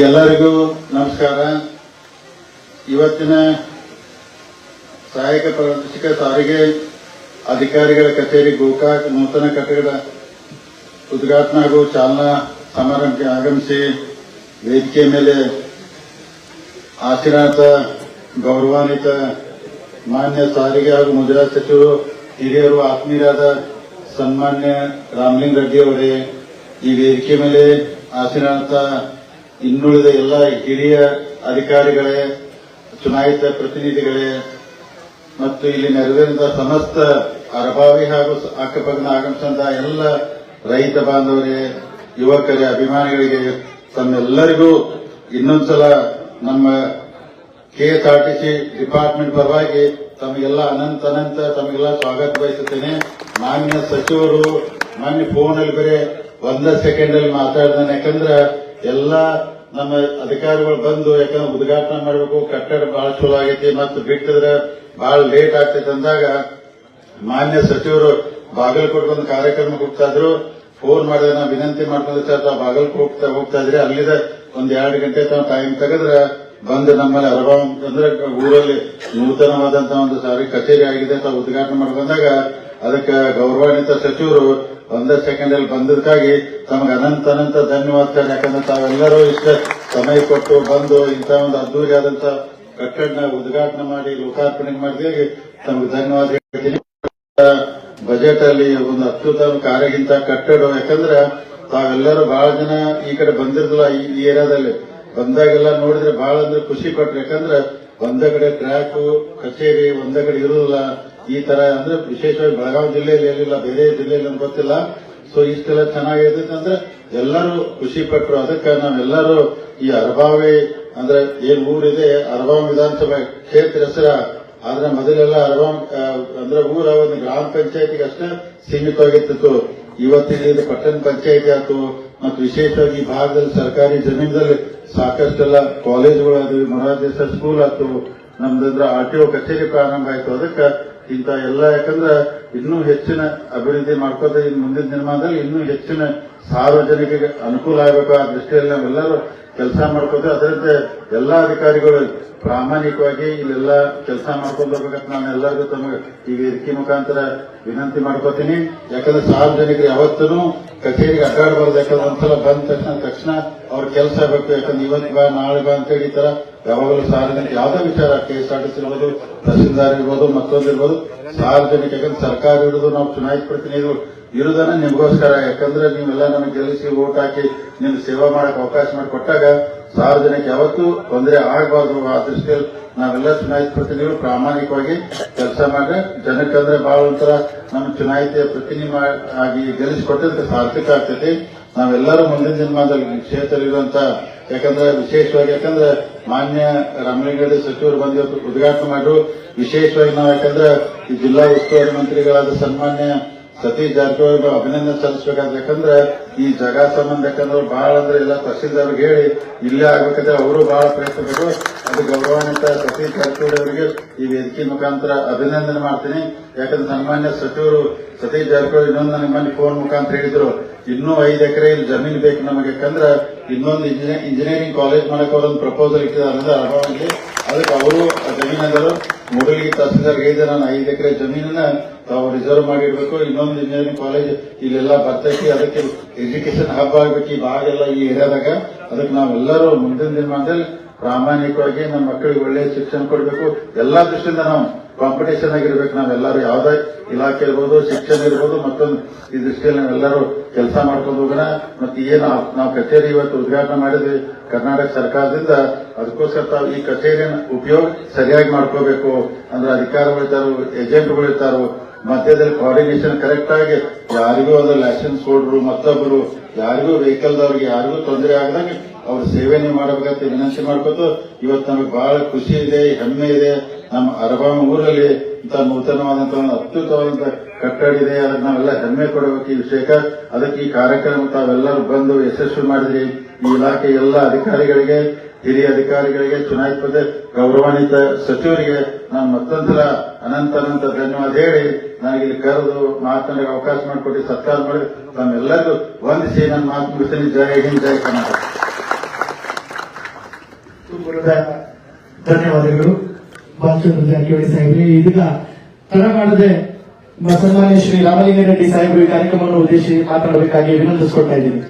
ಎಲ್ಲರಿಗೂ ನಮಸ್ಕಾರ. ಇವತ್ತಿನ ಸಹಾಯಕ ಪ್ರಾದೇಶಿಕ ಸಾರಿಗೆ ಅಧಿಕಾರಿಗಳ ಕಚೇರಿ ಗೋಕಾಕ್ ನೂತನ ಕಟ್ಟಡ ಉದ್ಘಾಟನೆ ಹಾಗೂ ಚಾಲನಾ ಸಮಾರಂಭಕ್ಕೆ ಆಗಮಿಸಿ ವೇದಿಕೆ ಮೇಲೆ ಆಶೀರ್ವಾದ ಗೌರವಾನ್ವಿತ ಮಾನ್ಯ ಸಾರಿಗೆ ಹಾಗೂ ಮುಜರಾತ್ ಸಚಿವರು, ಹಿರಿಯರು, ಆತ್ಮೀಯರಾದ ಸನ್ಮಾನ್ಯ ರಾಮಲಿಂಗ ರೆಡ್ಡಿ ಈ ವೇದಿಕೆ ಮೇಲೆ ಆಶೀರ್ವಾದ ಇನ್ನುಳಿದ ಎಲ್ಲ ಹಿರಿಯ ಅಧಿಕಾರಿಗಳೇ, ಚುನಾಯಿತ ಪ್ರತಿನಿಧಿಗಳೇ, ಮತ್ತು ಇಲ್ಲಿ ನೆರವೇರಿದ ಸಮಸ್ತ ಅರಭಾವಿ ಹಾಗೂ ಅಕ್ಕಪಕ್ಕದ ಆಗಮಿಸಿದ ಎಲ್ಲ ರೈತ ಬಾಂಧವರೇ, ಯುವಕರೇ, ಅಭಿಮಾನಿಗಳಿಗೆ ತಮ್ಮೆಲ್ಲರಿಗೂ ಇನ್ನೊಂದ್ಸಲ ನಮ್ಮ ಕೆಎಸ್ಆರ್ಟಿಸಿ ಡಿಪಾರ್ಟ್ಮೆಂಟ್ ಪರವಾಗಿ ತಮಗೆಲ್ಲ ಅನಂತ ಅನಂತ ತಮಗೆಲ್ಲ ಸ್ವಾಗತ ಬಯಸುತ್ತೇನೆ. ಮಾನ್ಯ ಸಚಿವರು, ಮಾನ್ಯ ಫೋನ್ ಅಲ್ಲಿ ಬರೀ ಒಂದ ಸೆಕೆಂಡ್ ಅಲ್ಲಿ ಮಾತಾಡಿದ ಯಾಕಂದ್ರೆ ಎಲ್ಲ ನಮ್ಮ ಅಧಿಕಾರಿಗಳು ಬಂದು ಯಾಕಂದ್ರೆ ಉದ್ಘಾಟನೆ ಮಾಡಬೇಕು, ಕಟ್ಟಡ ಬಹಳ ಚಲೋ ಆಗೈತಿ ಮತ್ತು ಬಿಟ್ಟಿದ್ರೆ ಬಹಳ ಲೇಟ್ ಆಗ್ತೈತೆ ಅಂದಾಗ ಮಾನ್ಯ ಸಚಿವರು ಬಾಗಲಕೋಟೆ ಬಂದು ಕಾರ್ಯಕ್ರಮಕ್ಕೆ ಹೋಗ್ತಾ ಇದ್ರು. ಫೋನ್ ಮಾಡಿದ್ರೆ ನಾವು ವಿನಂತಿ ಮಾಡ್ಕೊಂಡು ಸರ್ ಬಾಗಲಕೋಟೆ ಹೋಗ್ತಾ ಇದ್ರೆ. ಅಲ್ಲಿದ ಒಂದ್ ಎರಡು ಗಂಟೆ ತಾವು ಟೈಮ್ ತೆಗೆದ್ರೆ ಬಂದು ನಮ್ಮಲ್ಲಿ ಅನುಭವ ಅಂದ್ರೆ ಊರಲ್ಲಿ ನೂತನವಾದಂತಹ ಒಂದು ಸಾರಿ ಕಚೇರಿ ಆಗಿದೆ ಅಂತ ಉದ್ಘಾಟನೆ ಮಾಡಿ ಬಂದಾಗ ಅದಕ್ಕೆ ಗೌರವಾನ್ವಿತ ಸಚಿವರು ಒಂದೇ ಸೆಕೆಂಡ್ ಅಲ್ಲಿ ಬಂದದಕ್ಕಾಗಿ ತಮಗೆ ಅನಂತ ಅನಂತ ಧನ್ಯವಾದ ಯಾಕಂದ್ರೆ ತಾವೆಲ್ಲರೂ ಇಷ್ಟ ಸಮಯ ಕೊಟ್ಟು ಬಂದು ಇಂಥ ಒಂದು ಅದ್ದೂರಿಯಾದಂತ ಕಟ್ಟಡನ ಉದ್ಘಾಟನೆ ಮಾಡಿ, ಲೋಕಾರ್ಪಣೆ ಮಾಡಿದಾಗ ತಮಗೆ ಧನ್ಯವಾದ ಹೇಳ್ತೀನಿ. ಬಜೆಟ್ ಅಲ್ಲಿ ಒಂದು ಅತ್ಯುತ್ತಮ ಕಾರ್ಯಗಿಂತ ಕಟ್ಟಡ. ಯಾಕಂದ್ರೆ ತಾವೆಲ್ಲರೂ ಬಹಳ ಜನ ಈ ಕಡೆ ಬಂದಿರಲಿಲ್ಲ ಈ ಏರಿಯಾದಲ್ಲಿ. ಬಂದಾಗೆಲ್ಲ ನೋಡಿದ್ರೆ ಬಹಳ ಅಂದ್ರೆ ಖುಷಿ ಪಟ್ರು. ಯಾಕಂದ್ರೆ ಒಂದ ಕಡೆ ಟ್ರ್ಯಾಕ್ ಕಚೇರಿ, ಒಂದ ಕಡೆ ಇರೋದಿಲ್ಲ. ಈ ತರ ಅಂದ್ರೆ ವಿಶೇಷವಾಗಿ ಬೆಳಗಾವಿ ಜಿಲ್ಲೆಯಲ್ಲಿ ಏನಿಲ್ಲ, ಬೇರೆ ಜಿಲ್ಲೆಯಲ್ಲಿ ಅಂತ ಗೊತ್ತಿಲ್ಲ. ಸೊ ಇಷ್ಟೆಲ್ಲ ಚೆನ್ನಾಗಿದೆ ಅಂದ್ರೆ ಎಲ್ಲರೂ ಖುಷಿ ಪಟ್ರು. ಅದಕ್ಕೆ ನಾವೆಲ್ಲರೂ ಈ ಅರಬಾವಿ ಅಂದ್ರೆ ಏನ್ ಊರಿದೆ, ಅರಬಾವಿ ವಿಧಾನಸಭಾ ಕ್ಷೇತ್ರ ಹೆಸರ. ಆದ್ರೆ ಮೊದಲೆಲ್ಲ ಅರಬಾಂ ಅಂದ್ರೆ ಊರ ಒಂದು ಗ್ರಾಮ ಪಂಚಾಯತಿಗೆ ಅಷ್ಟೇ ಸೀಮಿತವಾಗಿರ್ತಿತ್ತು ಇವತ್ತಿನ ಪಟ್ಟಣ ಪಂಚಾಯತಿ ಆಯ್ತು. ಮತ್ತು ವಿಶೇಷವಾಗಿ ಈ ಭಾಗದಲ್ಲಿ ಸರ್ಕಾರಿ ಜಮೀನಲ್ಲಿ ಸಾಕಷ್ಟೆಲ್ಲ ಕಾಲೇಜುಗಳು ಅದು ಮೊರಾರ್ಜಿ ಸ್ಕೂಲ್ ಆಯ್ತು ನಮ್ದಂದ್ರೆ ಆರ್ ಟಿ ಒ ಕಚೇರಿ ಪ್ರಾರಂಭ ಆಯ್ತು. ಅದಕ್ಕೆ ಇಂಥ ಎಲ್ಲ, ಯಾಕಂದ್ರೆ ಇನ್ನೂ ಹೆಚ್ಚಿನ ಅಭಿವೃದ್ಧಿ ಮಾಡ್ಕೋತ ಇನ್ನು ಮುಂದಿನ ದಿನಮಾನದಲ್ಲಿ ಇನ್ನೂ ಹೆಚ್ಚಿನ ಸಾರ್ವಜನಿಕರಿಗೆ ಅನುಕೂಲ ಆಗಬೇಕು ಆ ದೃಷ್ಟಿಯಲ್ಲಿ ನಾವೆಲ್ಲರೂ ಕೆಲಸ ಮಾಡ್ಕೋತೀವಿ ಅದರಂತೆ ಎಲ್ಲಾ ಅಧಿಕಾರಿಗಳು ಪ್ರಾಮಾಣಿಕವಾಗಿ ಇಲ್ಲೆಲ್ಲ ಕೆಲಸ ಮಾಡ್ಕೊಂಡು ಹೋಗ್ಬೇಕಂತ ನಾನು ಎಲ್ಲರಿಗೂ ತಮಗೆ ಈ ವೇದಿಕೆ ಮುಖಾಂತರ ವಿನಂತಿ ಮಾಡ್ಕೋತೀನಿ. ಯಾಕಂದ್ರೆ ಸಾರ್ವಜನಿಕರು ಯಾವತ್ತೂ ಕಚೇರಿಗೆ ಅಡ್ಡಾಡಬಾರ್ದು, ಯಾಕಂದ್ರೆ ಒಂದ್ಸಲ ಬಂದ ತಕ್ಷಣ ತಕ್ಷಣ ಅವ್ರ ಕೆಲಸ ಆಗಬೇಕು ಯಾಕಂದ್ರೆ ಇವತ್ತು ಬಾ, ನಾಳೆ ಬಾ ಅಂತೇಳಿ ಈ ತರ ಯಾವಾಗಲೂ ಸಾರ್ವಜನಿಕ ಯಾವುದೇ ವಿಚಾರ ಕೆಎಸ್ಆರ್ಟಿಸಿ ಇರ್ಬೋದು, ತಹಸೀಲ್ದಾರ್ ಇರ್ಬೋದು, ಮತ್ತೊಂದು ಇರ್ಬೋದು, ಸಾರ್ವಜನಿಕ ಯಾಕಂದ್ರೆ ಸರ್ಕಾರ ಇರೋದು ನಾವು ಚುನಾಯಿತ ಪ್ರತಿನಿಧಿಗಳು ಇರುವುದನ್ನ ನಿಮಗೋಸ್ಕರ. ಯಾಕಂದ್ರೆ ನೀವೆಲ್ಲ ನಮಗೆ ಗೆಲ್ಲಿಸಿ ಓಟ್ ಹಾಕಿ ನಿಮ್ಗೆ ಸೇವಾ ಮಾಡಕ್ಕೆ ಅವಕಾಶ ಮಾಡಿಕೊಟ್ಟಾಗ ಸಾರ್ವಜನಿಕ ಯಾವತ್ತೂ ತೊಂದರೆ ಆಗಬಾರ್ದು. ಆ ದೃಷ್ಟಿಯಲ್ಲಿ ನಾವೆಲ್ಲ ಚುನಾಯಿತ ಪ್ರತಿನಿಧಿಗಳು ಪ್ರಾಮಾಣಿಕವಾಗಿ ಕೆಲಸ ಮಾಡಿದ್ರೆ ಜನಕ್ಕಂದ್ರೆ ಬಹಳ ಒಂಥರ ನಮ್ಮ ಚುನಾಯಿತ ಪ್ರತಿನಿಧಿ ಆಗಿ ಗೆಲ್ಲಿಸಿಕೊಟ್ಟದಕ್ಕೆ ಸಾರ್ಥಕ ಆಗ್ತೈತಿ. ನಾವೆಲ್ಲರೂ ಮುಂದಿನ ದಿನಮಾನದಲ್ಲಿ ಈ ಕ್ಷೇತ್ರ ಇರುವಂತ ಯಾಕಂದ್ರೆ ವಿಶೇಷವಾಗಿ, ಯಾಕಂದ್ರೆ ಮಾನ್ಯ ರಾಮಲಿಂಗಡಿ ಸಚಿವರು ಬಂದು ಉದ್ಘಾಟನೆ ಮಾಡಿದ್ರು. ವಿಶೇಷವಾಗಿ ನಾವು ಯಾಕಂದ್ರೆ ಜಿಲ್ಲಾ ಉಸ್ತುವಾರಿ ಮಂತ್ರಿಗಳಾದ ಸನ್ಮಾನ್ಯ ಸತೀಶ್ ಜಾರಕಿಹೊಳಿ ಅಭಿನಂದನೆ ಸಲ್ಲಿಸಬೇಕಾದ್ರೆ ಯಾಕಂದ್ರೆ ಈ ಜಗ ಸಂಬಂಧ ಯಾಕಂದ್ರೆ ಬಹಳ ಅಂದ್ರೆ ಎಲ್ಲ ತಹಸೀಲ್ದಾರ್ಗೆ ಹೇಳಿ ಇಲ್ಲೇ ಆಗ್ಬೇಕಂದ್ರೆ ಅವರು ಬಹಳ ಪ್ರಯತ್ನ ಬೇಕು ಅದು ಗೌರವಾನ್ವಿತ ಸತೀಶ್ ಜಾರಕಿಹೊಳಿ ಅವರಿಗೆ ಈ ವೇದಿಕೆ ಮುಖಾಂತರ ಅಭಿನಂದನೆ ಮಾಡ್ತೀನಿ. ಯಾಕಂದ್ರೆ ಸನ್ಮಾನ್ಯ ಸಚಿವರು ಸತೀಶ್ ಜಾರಕಿಹೊಳಿ ಇನ್ನೊಂದು ನನಗೆ ಮನೆ ಫೋನ್ ಮುಖಾಂತರ ಹೇಳಿದ್ರು, ಇನ್ನೂ ಐದು ಎಕರೆ ಇಲ್ಲಿ ಜಮೀನು ಬೇಕು ನಮಗೆ ಯಾಕಂದ್ರೆ ಇನ್ನೊಂದು ಇಂಜಿನಿಯರಿಂಗ್ ಕಾಲೇಜ್ ಮಾಡಕ್ ಅವರೊಂದು ಪ್ರಪೋಸಲ್ ಇಟ್ಟಿದ್ದಾರೆ ಅರಬಾವಿಗೆ ಅದಕ್ಕೆ ಅವರು ಜಮೀನಾದರು ಮೊದಲಿಗೆ ತಹಸೀಲ್ದಾರ್ ಹೇಳಿದೆ, ನಾನು ಐದು ಎಕರೆ ಜಮೀನನ್ನ ತಾವು ರಿಸರ್ವ್ ಮಾಡಿರ್ಬೇಕು ಇನ್ನೊಂದು ಇಂಜಿನಿಯರಿಂಗ್ ಕಾಲೇಜ್ ಇಲ್ಲೆಲ್ಲ ಬರ್ತೈತಿ ಅದಕ್ಕೆ ಎಜುಕೇಶನ್ ಹಬ್ ಆಗ್ಬೇಕು, ಈ ಭಾಗೆಲ್ಲ ಈ ಏರಿಯಾದಾಗ ಅದಕ್ಕೆ ನಾವೆಲ್ಲರೂ ಮುಂದಿನ ದಿನಮಾನದಲ್ಲಿ ಪ್ರಾಮಾಣಿಕವಾಗಿ ನಮ್ಮ ಮಕ್ಕಳಿಗೆ ಒಳ್ಳೆಯ ಶಿಕ್ಷಣ ಕೊಡಬೇಕು. ಎಲ್ಲಾ ದೃಷ್ಟಿಯಿಂದ ನಾವು ಕಾಂಪಿಟೇಷನ್ ಆಗಿರ್ಬೇಕು. ನಾವೆಲ್ಲರೂ ಯಾವುದೇ ಇಲಾಖೆ ಇರ್ಬೋದು, ಶಿಕ್ಷಣ ಇರ್ಬೋದು, ಮತ್ತೊಂದು ಈ ದೃಷ್ಟಿಯಲ್ಲಿ ನಾವೆಲ್ಲರೂ ಕೆಲಸ ಮಾಡ್ಕೊಂಡು ಹೋಗೋಣ. ಮತ್ತೆ ಏನು ನಾವು ಕಚೇರಿ ಇವತ್ತು ಉದ್ಘಾಟನೆ ಮಾಡಿದ್ವಿ, ಕರ್ನಾಟಕ ಸರ್ಕಾರದಿಂದ, ಅದಕ್ಕೋಸ್ಕರ ತಾವು ಈ ಕಚೇರಿಯ ಉಪಯೋಗ ಸರಿಯಾಗಿ ಮಾಡ್ಕೋಬೇಕು. ಅಂದ್ರೆ ಅಧಿಕಾರಿಗಳು ಇರ್ತಾರೋ ಏಜೆಂಟ್ಗಳು ಇರ್ತಾರೋ ಮಧ್ಯದಲ್ಲಿ ಕೋಆರ್ಡಿನೇಷನ್ ಕರೆಕ್ಟ್ ಆಗಿ ಯಾರಿಗೂ ಅದು ಲೈಸೆನ್ಸ್ ಕೊಡ್ರು ಮತ್ತೊಬ್ಬರು ಯಾರಿಗೂ ವೆಹಿಕಲ್ದವ್ರಿಗೆ ಯಾರಿಗೂ ತೊಂದರೆ ಆಗದಂಗೆ ಅವ್ರ ಸೇವೆನೇ ಮಾಡಬೇಕಂತ ವಿನಂತಿ ಮಾಡ್ಕೊತು. ಇವತ್ತು ನಮಗೆ ಬಹಳ ಖುಷಿ ಇದೆ, ಹೆಮ್ಮೆ ಇದೆ. ನಮ್ಮ ಅರಬಾಮ ಊರಲ್ಲಿ ಇಂಥ ನೂತನವಾದಂತಹ ಒಂದು ಅತ್ಯುತ್ತಮವಾದಂತಹ ಕಟ್ಟಡ ಇದೆ. ಅದಕ್ಕೆ ನಾವೆಲ್ಲ ಹೆಮ್ಮೆ ಕೊಡಬೇಕು ಈ ವಿಷಯಕ್ಕೆ. ಅದಕ್ಕೆ ಈ ಕಾರ್ಯಕ್ರಮ ತಾವೆಲ್ಲರೂ ಬಂದು ಯಶಸ್ವಿ ಮಾಡಿದ್ರಿ. ಈ ಇಲಾಖೆ ಎಲ್ಲ ಅಧಿಕಾರಿಗಳಿಗೆ, ಹಿರಿಯ ಅಧಿಕಾರಿಗಳಿಗೆ, ಚುನಾಯಿತ ಗೌರವಾನ್ವಿತ ಸಚಿವರಿಗೆ ನಾನು ಮತ್ತೊಂದ್ಸಲ ಅನಂತ ಅನಂತ ಧನ್ಯವಾದ ಹೇಳಿ ನನಗೆ ಇಲ್ಲಿ ಕರೆದು ಮಾತನಾಡಕ್ಕೆ ಅವಕಾಶ ಮಾಡಿಕೊಟ್ಟು ಸತ್ಕಾರ ಮಾಡಿ ತಮ್ಮೆಲ್ಲರಿಗೂ ವಂದಿಸಿ ನನ್ನ ಮಾತು ಮುಗಿಸ್ತೀನಿ. ಜಯ ಹಿಂದ್ ಜಯ ಕರ್ನಾಟಕ. ಧನ್ಯವಾದಗಳು. ಬಾಲಚಂದ್ರ ಜಾರಕಿಹೊಳಿ ಸಾಹೇಬ್ರಿ ಇದೀಗ ತಡ ಮಾಡದೆ ಮ- ಸನ್ಮಾನ್ಯ ಶ್ರೀ ರಾಮಲಿಂಗಾರೆಡ್ಡಿ ಸಾಹೇಬರು ಈ ಕಾರ್ಯಕ್ರಮವನ್ನು ಉದ್ದೇಶಿಸಿ ಮಾತನಾಡಬೇಕಾಗಿ ವಿನಂತಿಸಿಕೊಳ್ತಾ ಇದ್ದೀನಿ.